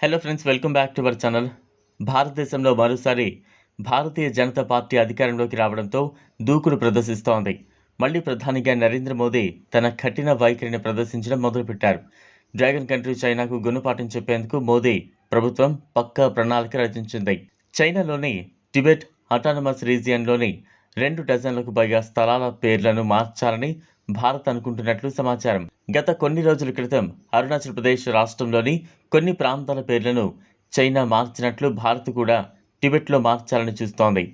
Hello friends welcome back to our channel భారతదేశంలో మరోసారి Bharatiya Janata party అధికారంలోకి రావడంతో దూకుడు ప్రదర్శిస్తోంది. మళ్ళీ ప్రధానిగా నరేంద్ర మోదీ తన కఠిన వైఖరిని ప్రదర్శించడం మొదలుపెట్టారు. డ్రాగన్ కంట్రీ చైనాకు గుణపాఠం చెప్పేందుకు మోదీ ప్రభుత్వం పక్కా ప్రణాళిక రచించింది. చైనాలోని టిబెట్ అటానమస్ రీజియన్లోని రెండు డజన్లకు పైగా స్థలాల పేర్లను మార్చాలని భారత్ అనుకుంటున్నట్లు సమాచారం. గత కొన్ని రోజుల క్రితం అరుణాచల్ ప్రదేశ్ రాష్ట్రంలోని కొన్ని ప్రాంతాల పేర్లను చైనా మార్చినట్లు భారత్ కూడా టిబెట్లో మార్చాలని చూస్తోంది.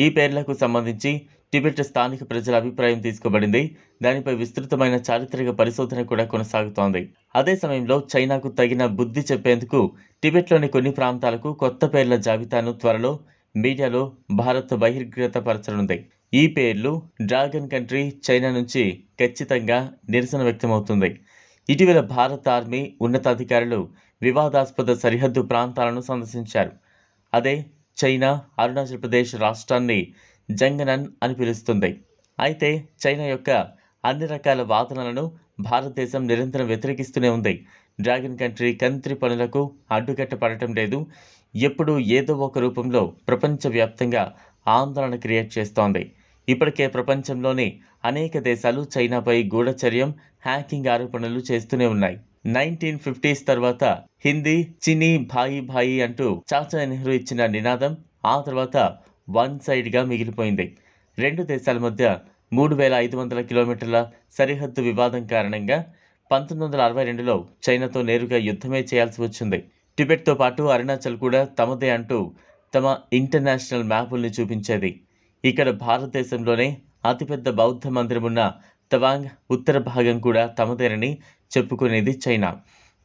ఈ పేర్లకు సంబంధించి టిబెట్ స్థానిక ప్రజల అభిప్రాయం తీసుకోబడింది. దానిపై విస్తృతమైన చారిత్రక పరిశోధన కూడా కొనసాగుతోంది. అదే సమయంలో చైనాకు తగిన బుద్ధి చెప్పేందుకు టిబెట్లోని కొన్ని ప్రాంతాలకు కొత్త పేర్ల జాబితాను త్వరలో మీడియాలో భారత్ బహిర్గతపరచనుంది. ఈ పేర్లు డ్రాగన్ కంట్రీ చైనా నుంచి ఖచ్చితంగా నిరసన వ్యక్తమవుతుంది. ఇటీవల భారత ఆర్మీ ఉన్నతాధికారులు వివాదాస్పద సరిహద్దు ప్రాంతాలను సందర్శించారు. అదే చైనా అరుణాచల్ ప్రదేశ్ రాష్ట్రాన్ని జంగనన్ అని పిలుస్తుంది. అయితే చైనా యొక్క అన్ని రకాల వాదనలను భారతదేశం నిరంతరం వ్యతిరేకిస్తూనే ఉంది. డ్రాగన్ కంట్రీ కంత్రి పనులకు అడ్డుకట్ట పడటం లేదు. ఎప్పుడూ ఏదో ఒక రూపంలో ప్రపంచవ్యాప్తంగా ఆందోళన క్రియేట్ చేస్తోంది. ఇప్పటికే ప్రపంచంలోని అనేక దేశాలు చైనాపై గూఢచర్యం హ్యాకింగ్ ఆరోపణలు చేస్తూనే ఉన్నాయి. నైన్టీన్ ఫిఫ్టీస్ తర్వాత హిందీ చినీ భాయి భాయి అంటూ చాచా నెహ్రూ ఇచ్చిన నినాదం ఆ తర్వాత వన్ సైడ్గా మిగిలిపోయింది. రెండు దేశాల మధ్య మూడు వేల ఐదు వందల కిలోమీటర్ల సరిహద్దు వివాదం కారణంగా పంతొమ్మిది వందల అరవై రెండులో చైనాతో నేరుగా యుద్ధమే చేయాల్సి వచ్చింది. టిబెట్తో పాటు అరుణాచల్ కూడా తమదే అంటూ తమ ఇంటర్నేషనల్ మ్యాపుల్ని చూపించేది. ఇక్కడ భారతదేశంలోనే అతిపెద్ద బౌద్ధ మందిరం ఉన్న తవాంగ్ ఉత్తర భాగం కూడా తమదేనని చెప్పుకునేది చైనా.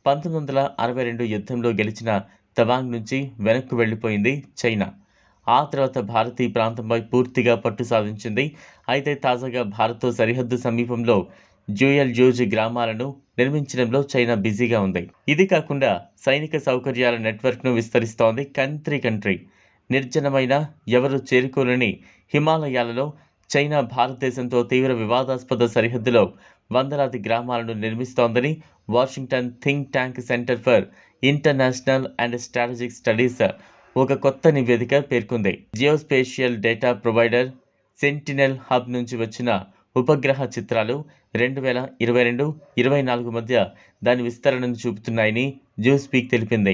పంతొమ్మిది వందల అరవై రెండు యుద్ధంలో గెలిచిన తవాంగ్ నుంచి వెనక్కు వెళ్ళిపోయింది చైనా. ఆ తర్వాత భారత్ ఈ ప్రాంతంపై పూర్తిగా పట్టు సాధించింది. అయితే తాజాగా భారత్తో సరిహద్దు సమీపంలో జ్యూయల్ జూజ్ గ్రామాలను నిర్మించడంలో చైనా బిజీగా ఉంది. ఇది కాకుండా సైనిక సౌకర్యాల నెట్వర్క్ను విస్తరిస్తోంది కంట్రీ కంట్రీ. నిర్జనమైన ఎవరు చేరుకోలేని హిమాలయాలలో చైనా భారతదేశంతో తీవ్ర వివాదాస్పద సరిహద్దులో వందలాది గ్రామాలను నిర్మిస్తోందని Washington think tank Centre for International and Strategic Studies ఒక కొత్త నివేదిక పేర్కొంది. Geospatial data provider Sentinel Hub నుంచి వచ్చిన ఉపగ్రహ చిత్రాలు రెండు వేల ఇరవై రెండు ఇరవై నాలుగు మధ్య దాని విస్తరణను చూపుతున్నాయని జ్యూస్పీక్ తెలిపింది.